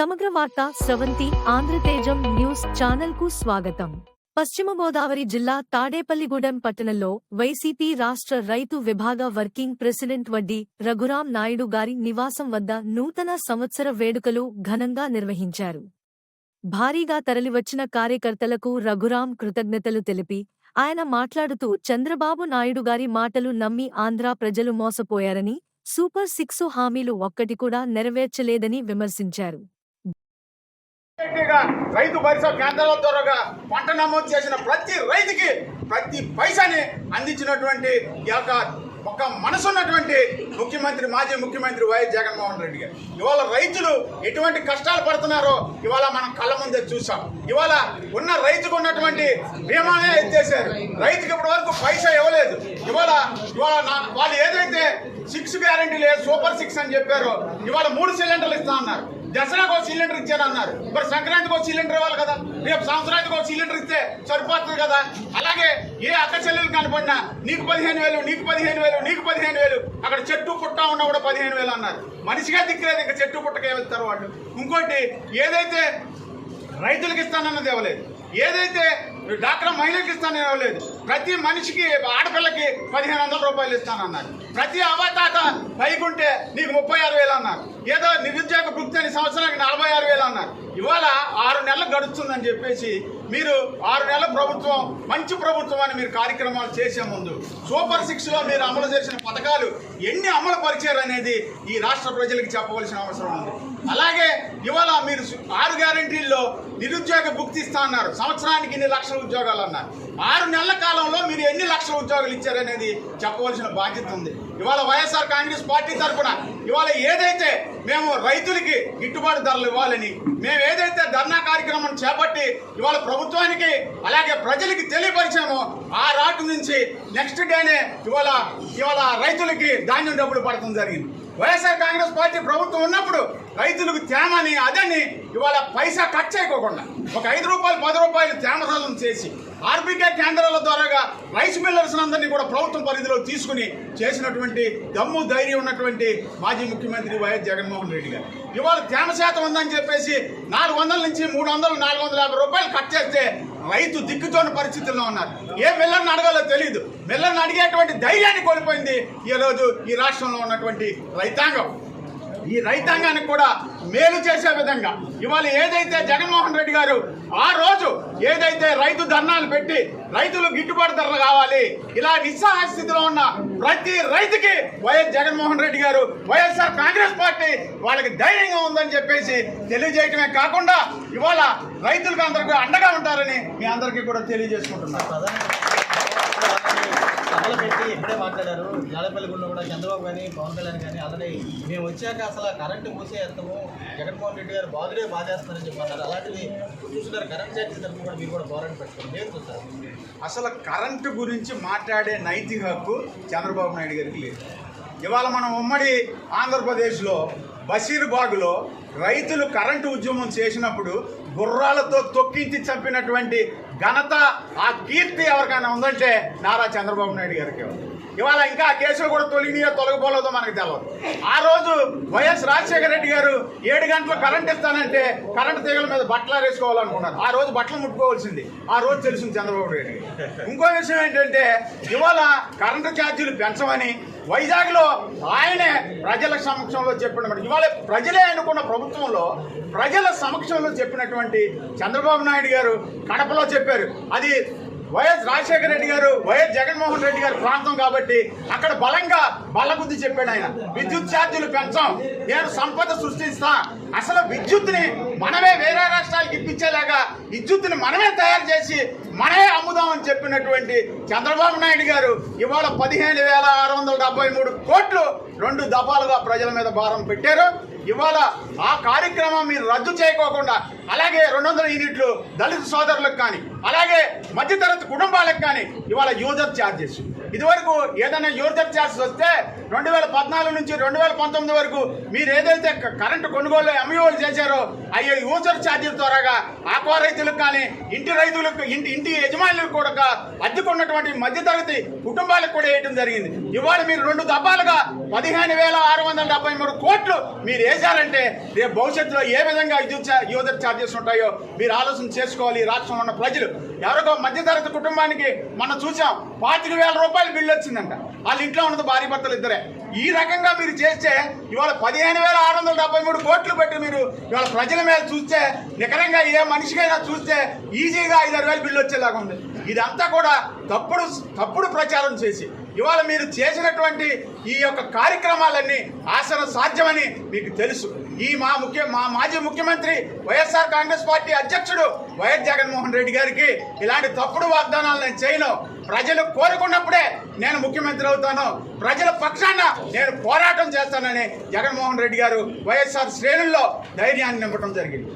సమగ్ర వార్త స్రవంతి ఆంధ్రతేజం న్యూస్ ఛానల్కు స్వాగతం. పశ్చిమ గోదావరి జిల్లా తాడేపల్లిగూడెం పట్టణంలో వైసీపీ రాష్ట్ర రైతు విభాగ వర్కింగ్ ప్రెసిడెంట్ వడ్డీ రఘురాం నాయుడు గారి నివాసం వద్ద నూతన సంవత్సర వేడుకలు ఘనంగా నిర్వహించారు. భారీగా తరలివచ్చిన కార్యకర్తలకు రఘురాం కృతజ్ఞతలు తెలిపి ఆయన మాట్లాడుతూ చంద్రబాబు నాయుడు గారి మాటలు నమ్మి ఆంధ్ర ప్రజలు మోసపోయారని సూపర్ సిక్సు హామీలు ఒక్కటి కూడా నెరవేర్చలేదని విమర్శించారు. రైతు భరోసా కేంద్రాల ద్వారా పంట నమోదు చేసిన ప్రతి రైతుకి ప్రతి పైసాని అందించినటువంటి ఈ యొక్క ఒక మనసున్నటువంటి ముఖ్యమంత్రి మాజీ ముఖ్యమంత్రి వైఎస్ జగన్మోహన్ రెడ్డి గారు. ఇవాళ రైతులు ఎటువంటి కష్టాలు పడుతున్నారో ఇవాళ మనం కళ్ళ ముందే చూసాం ఇవాళ ఉన్న రైతుకు ఉన్నటువంటి బీమానే ఎత్తేసారు. రైతుకి ఇప్పటి వరకు పైసా ఇవ్వలేదు. ఇవాళ ఇవాళ వాళ్ళు ఏదైతే సిక్స్ గ్యారంటీ లేదు సూపర్ సిక్స్ అని చెప్పారో ఇవాళ మూడు సిలిండర్లు ఇస్తా అన్నారు. దసరాకు ఒక సిలిండర్ ఇచ్చారన్నారు మరి సంక్రాంతికి ఒక సిలిండర్ ఇవ్వాలి కదా? రేపు సంవత్సరానికి ఒక సిలిండర్ ఇస్తే సరిపోతుంది కదా? అలాగే ఏ అక్క చెల్లెలు కనపడినా నీకు పదిహేను వేలు నీకు పదిహేను వేలు నీకు పదిహేను వేలు అక్కడ చెట్టు పుట్ట ఉన్నా కూడా పదిహేను వేలు అన్నారు. మనిషిగా దిక్కులేదు ఇంకా చెట్టు పుట్టకే వెళ్తారు వాళ్ళు. ఇంకోటి ఏదైతే రైతులకు ఇస్తానన్నది ఇవ్వలేదు ఏదైతే డాక్టర్ మహిళలకు ఇస్తానని ఇవ్వలేదు ప్రతి మనిషికి ఆడపిల్లకి పదిహేను వందల రూపాయలు ఇస్తానన్నారు. ప్రతి అవతాత పైకుంటే నీకు ముప్పై ఆరు వేలు అన్నారు ఏదో నిరుద్యోగ వృత్తి అని సంవత్సరానికి నలభై ఆరు వేలు అన్నారు ఇవాళ ఆరు నెలలు గడుస్తుందని చెప్పేసి మీరు ఆరు నెలల ప్రభుత్వం మంచి ప్రభుత్వం అని మీరు కార్యక్రమాలు చేసే ముందు సూపర్ సిక్స్లో మీరు అమలు చేసిన పథకాలు ఎన్ని అమలు పరిచారు అనేది ఈ రాష్ట్ర ప్రజలకు చెప్పవలసిన అవసరం ఉంది. అలాగే ఇవాళ మీరు ఆరు గ్యారంటీల్లో నిరుద్యోగ భుక్తి ఇస్తా అన్నారు. సంవత్సరానికి ఇన్ని లక్షల ఉద్యోగాలు అన్నారు. ఆరు నెలల కాలంలో మీరు ఎన్ని లక్షల ఉద్యోగాలు ఇచ్చారనేది చెప్పవలసిన బాధ్యత ఉంది. ఇవాళ వైఎస్ఆర్ కాంగ్రెస్ పార్టీ తరఫున ఇవాళ ఏదైతే మేము రైతులకి గిట్టుబాటు ధరలు ఇవ్వాలని మేము ఏదైతే ధర్నా కార్యక్రమం చేపట్టి ఇవాళ ప్రభుత్వానికి అలాగే ప్రజలకి తెలియపరిచామో ఆ రాటు నుంచి నెక్స్ట్ డేనే ఇవాళ ఇవాళ రైతులకి ధాన్యం డబ్బులు పడటం జరిగింది. వైఎస్ఆర్ కాంగ్రెస్ పార్టీ ప్రభుత్వం ఉన్నప్పుడు రైతులకు తేమని అదని ఇవాళ పైసా కట్ చేయకోకుండా ఒక ఐదు రూపాయలు పది రూపాయలు తేమ చేసి ఆర్బీకే కేంద్రాల ద్వారాగా రైస్ మిల్లర్స్ అందరినీ కూడా ప్రభుత్వం పరిధిలో తీసుకుని చేసినటువంటి దమ్ము ధైర్యం ఉన్నటువంటి మాజీ ముఖ్యమంత్రి వైఎస్ జగన్మోహన్ రెడ్డి గారు. ఇవాళ తేమ శాతం ఉందని చెప్పేసి నాలుగు వందల నుంచి మూడు వందలు నాలుగు వందల యాభై రూపాయలు కట్ చేస్తే రైతు దిక్కుతోని పరిస్థితుల్లో ఉన్నారు. ఏ మిల్లర్ని అడగాలో తెలియదు మిల్లర్ని అడిగేటువంటి ధైర్యాన్ని కోల్పోయింది ఈ రోజు ఈ రాష్ట్రంలో ఉన్నటువంటి రైతాంగం. ఈ రైతాంగానికి కూడా మేలు చేసే విధంగా ఇవాళ ఏదైతే జగన్మోహన్ రెడ్డి గారు ఆ రోజు ఏదైతే రైతు ధర్నాలు పెట్టి రైతులు గిట్టుబాటు ధరలు కావాలి ఇలా నిస్సహాయ స్థితిలో ఉన్న ప్రతి రైతుకి వైఎస్ జగన్మోహన్ రెడ్డి గారు వైఎస్ఆర్ కాంగ్రెస్ పార్టీ వాళ్ళకి ధైర్యంగా ఉందని చెప్పేసి తెలియజేయటమే కాకుండా ఇవాళ రైతులకు అందరికీ అండగా ఉంటారని మీ అందరికీ కూడా తెలియజేసుకుంటున్నారు సభలు పెట్టి ఇప్పుడే మాట్లాడారు. జాలపల్లిగూడలో కూడా చంద్రబాబు కానీ పవన్ కళ్యాణ్ కానీ ఆల్రెడీ మేము వచ్చాక అసలు కరెంటు మూసేస్తాము జగన్మోహన్ రెడ్డి గారు బాధుడే బాధేస్తారని చెప్పన్నారు. అలాంటివి చూస్తున్నారు. కరెంట్ ఛార్జీ తరఫున కూడా మీరు కూడా పోరాటం పెట్టుకోండి. నేను చూస్తారు? అసలు కరెంటు గురించి మాట్లాడే నైతిక హక్కు చంద్రబాబు నాయుడు గారికి లేదు. ఇవాళ మనం ఉమ్మడి ఆంధ్రప్రదేశ్లో బషీర్బాగ్లో రైతులు కరెంటు ఉద్యమం చేసినప్పుడు గుర్రాలతో తొక్కించి చంపినటువంటి ఘనత ఆ కీర్తి ఎవరికైనా ఉందంటే నారా చంద్రబాబు నాయుడు గారికి ఇవాళ ఇంకా ఆ కేసులు కూడా తొలగినాయో తొలగిపోలేదో మనకు తెలియదు ఆ రోజు వైఎస్ రాజశేఖర రెడ్డి గారు ఏడు గంటలు కరెంట్ ఇస్తానంటే కరెంట్ తీగల మీద బట్టలు వేసుకోవాలనుకున్నారు ఆ రోజు బట్టలు ముట్టుకోవాల్సింది. ఆ రోజు తెలిసింది చంద్రబాబు నాయుడు ఇంకో విషయం ఏంటంటే ఇవాళ కరెంటు ఛార్జీలు పెంచమని వైజాగ్లో ఆయనే ప్రజల సమక్షంలో చెప్పినటువంటి ఇవాళ ప్రజలే అనుకున్న ప్రభుత్వంలో ప్రజల సమక్షంలో చెప్పినటువంటి చంద్రబాబు నాయుడు గారు కడపలో చెప్పారు. అది వైఎస్ రాజశేఖర రెడ్డి గారు వైఎస్ జగన్మోహన్ రెడ్డి గారి ప్రాంతం కాబట్టి అక్కడ బలంగా బల్లబుద్ధి చెప్పాడు ఆయన. విద్యుత్ ఛార్జీలు పెంచాం. నేను సంపద సృష్టిస్తా. అసలు విద్యుత్ని మనమే వేరే రాష్ట్రాలకు ఇప్పించేలాగా విద్యుత్తుని మనమే తయారు చేసి మనమే అమ్ముదామని చెప్పినటువంటి చంద్రబాబు నాయుడు గారు ఇవాళ పదిహేను వేల ఆరు వందల డెబ్బై మూడు కోట్లు రెండు దఫాలుగా ప్రజల మీద భారం పెట్టారు. ఇవాళ ఆ కార్యక్రమం మీరు రద్దు చేయకోకుండా అలాగే రెండు వందల యూనిట్లు దళిత సోదరులకు కానీ అలాగే మధ్యతరగతి కుటుంబాలకు కానీ ఇవాళ యూజర్ ఛార్జెస్. ఇదివరకు ఏదైనా యూజర్ ఛార్జెస్ వస్తే రెండు వేల పద్నాలుగు నుంచి రెండు వేల పంతొమ్మిది వరకు మీరు ఏదైతే కరెంటు కొనుగోలు ఎంఈఓలు చేశారో అయ్యే యూజర్ ఛార్జీల ద్వారాగా ఆక్వా రైతులకు కానీ ఇంటి రైతులకు ఇంటి ఇంటి యజమానులకు కూడా అద్దెకున్నటువంటి మధ్యతరగతి కుటుంబాలకు కూడా వేయడం జరిగింది. ఇవాళ మీరు రెండు దబ్బాలుగా పదిహేను వేల ఆరు వందల డెబ్బై మూడు కోట్లు మీరు వేశారంటే రేపు భవిష్యత్తులో ఏ విధంగా విద్యుత్ యూజర్ ఛార్జెస్ ఉంటాయో మీరు ఆలోచన చేసుకోవాలి. రాష్ట్రంలో ఉన్న ప్రజలు ఎవరికో మధ్యతరగతి కుటుంబానికి మనం చూసాం పాతిక వేల రూపాయలు బిల్లు వచ్చిందంట. వాళ్ళ ఇంట్లో ఉన్నది భార్య భర్తలు ఇద్దరే. ఈ రకంగా మీరు చేస్తే ఇవాళ పదిహేను వేల ఆరు వందల డెబ్బై మూడు కోట్లు పెట్టి మీరు ఇవాళ ప్రజల మీద చూస్తే నికరంగా ఏ మనిషికైనా చూస్తే ఈజీగా ఐదారు వేలు బిల్లు వచ్చేలాగా ఉంది. ఇదంతా కూడా తప్పుడు తప్పుడు ప్రచారం చేసి ఇవాళ మీరు చేసినటువంటి ఈ యొక్క కార్యక్రమాలన్నీ ఆసన సాధ్యమని మీకు తెలుసు. ఈ మా ముఖ్య మా మాజీ ముఖ్యమంత్రి వైఎస్ఆర్ కాంగ్రెస్ పార్టీ అధ్యక్షుడు వైఎస్ జగన్మోహన్ రెడ్డి గారికి ఇలాంటి తప్పుడు వాగ్దానాలు నేను చేయను. ప్రజలు కోరుకున్నప్పుడే నేను ముఖ్యమంత్రి అవుతాను. ప్రజల పక్షాన నేను పోరాటం చేస్తానని జగన్మోహన్ రెడ్డి గారు వైఎస్ఆర్ శ్రేణుల్లో ధైర్యాన్ని నింపడం జరిగింది.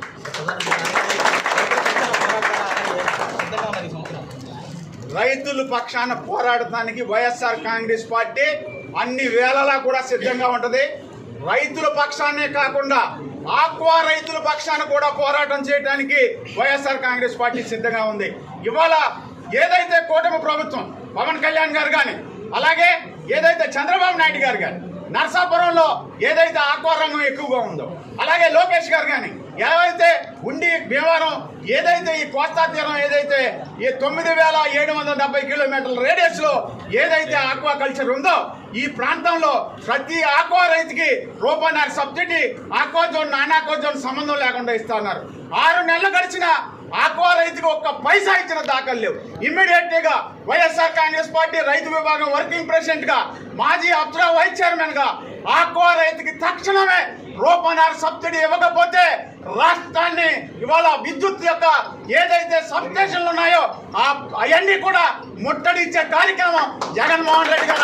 రైతుల పక్షాన పోరాడటానికి వైఎస్ఆర్ కాంగ్రెస్ పార్టీ అన్ని వేళలా కూడా సిద్ధంగా ఉంటుంది. రైతుల పక్షాన్నే కాకుండా ఆక్వా రైతుల పక్షాన కూడా పోరాటం చేయడానికి వైఎస్ఆర్ కాంగ్రెస్ పార్టీ సిద్ధంగా ఉంది. ఇవాళ ఏదైతే కూటమి ప్రభుత్వం పవన్ కళ్యాణ్ గారు కానీ అలాగే ఏదైతే చంద్రబాబు నాయుడు గారు కానీ నర్సాపురంలో ఏదైతే ఆక్వా రంగం ఎక్కువగా ఉందో అలాగే లోకేష్ గారు కానీ ఏవైతే ఉండి భీమవరం ఏదైతే ఈ కోస్తా తీరం ఏదైతే ఈ తొమ్మిది వేల ఏడు వందల డెబ్బై కిలోమీటర్ల రేడియస్లో ఏదైతే ఆక్వా కల్చర్ ఉందో ఈ ప్రాంతంలో ప్రతి ఆక్వా రైతుకి రూపాయన్నర subsidy aqua zone non aqua zone సంబంధం లేకుండా ఇస్తున్నారు ఆరు నెలలు గడిచిన ఆక్వా రైతుకు ఒక్క పైసా ఇచ్చిన దాఖలు లేవు. ఇమ్మీడియట్గా వైఎస్ఆర్ కాంగ్రెస్ పార్టీ రైతు విభాగం వర్కింగ్ ప్రెసిడెంట్గా మాజీ అప్సరా వైస్ చైర్మన్గా ఆక్వా రైతుకి తక్షణమే రూపాయన్నర సబ్సిడీ ఇవ్వకపోతే రాష్ట్రాన్ని ఇవాళ విద్యుత్ యొక్క ఏదైతే సబ్స్టేషన్లు ఉన్నాయో అవన్నీ కూడా ముట్టడిచ్చే కార్యక్రమం జగన్మోహన్ రెడ్డి గారు